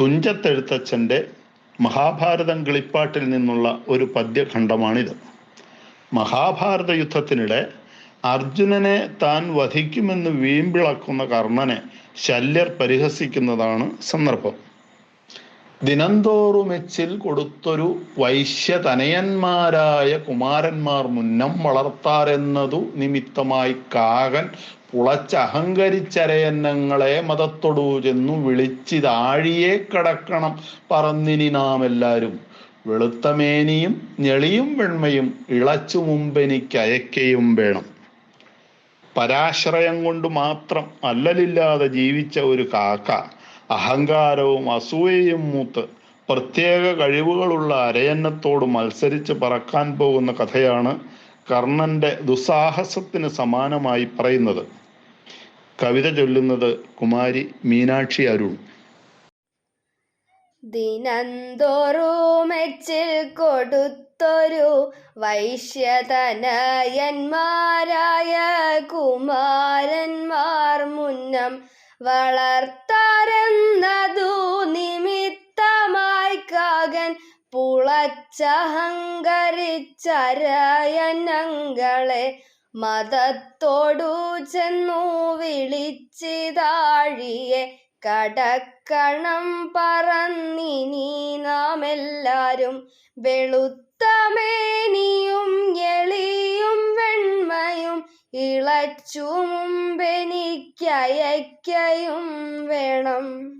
തുഞ്ചത്തെഴുത്തച്ഛന്റെ മഹാഭാരതം കിളിപ്പാട്ടിൽ നിന്നുള്ള ഒരു പദ്യഖണ്ഡമാണിത്. മഹാഭാരത യുദ്ധത്തിനിടെ അർജുനനെ താൻ വധിക്കുമെന്ന് വീമ്പിളക്കുന്ന കർണനെ ശല്യർ പരിഹസിക്കുന്നതാണ് സന്ദർഭം. ദിനംതോറുമെച്ചിൽ കൊടുത്തൊരു വൈശ്യതനയന്മാരായ കുമാരന്മാർ മുന്നം വളർത്താരെന്നതു നിമിത്തമായി കാകൻ പുളച്ചഹങ്കരിച്ചരയന്നങ്ങളെ മതത്തൊടു ചെന്നു വിളിച്ചിതാഴിയെ കടക്കണം പറന്നിനി നാം എല്ലാവരും വെളുത്തമേനിയും ഞെളിയും വെണ്മയും ഇളച്ചു മുമ്പെനിക്കയക്കയും വേണം. പരാശ്രയം കൊണ്ട് മാത്രം അല്ലലില്ലാതെ ജീവിച്ച ഒരു കാക്ക അഹങ്കാരവും അസൂയയും മൂത്ത് പ്രത്യേക കഴിവുകളുള്ള അരയന്നത്തോട് മത്സരിച്ച് പറക്കാൻ പോകുന്ന കഥയാണ് കർണന്റെ ദുസ്സാഹസത്തിന് സമാനമായി പറയുന്നത്. കവിത ചൊല്ലുന്നത് കുമാരി മീനാക്ഷി അരുൺ. ദിനന്തോറുമെച്ചിൽ കൊടുത്തൊരു വൈശ്യതനയന്മാരായ കുമാരന്മാർ മുന്നം വളർത്താരെന്നതു നിമിത്തമായി കാകൻ പുളച്ചഹങ്കരിച്ചരയനങ്ങളെ മതത്തോടു ചെന്നു വിളിച്ചിതാഴിയെ കടക്കണം പറന്നിനി നാം എല്ലാരും വെളുത്തമേനിയും എളിയും വെണ്മയും ഇളച്ചു മുമ്പെനിക്കയക്കയും വേണം.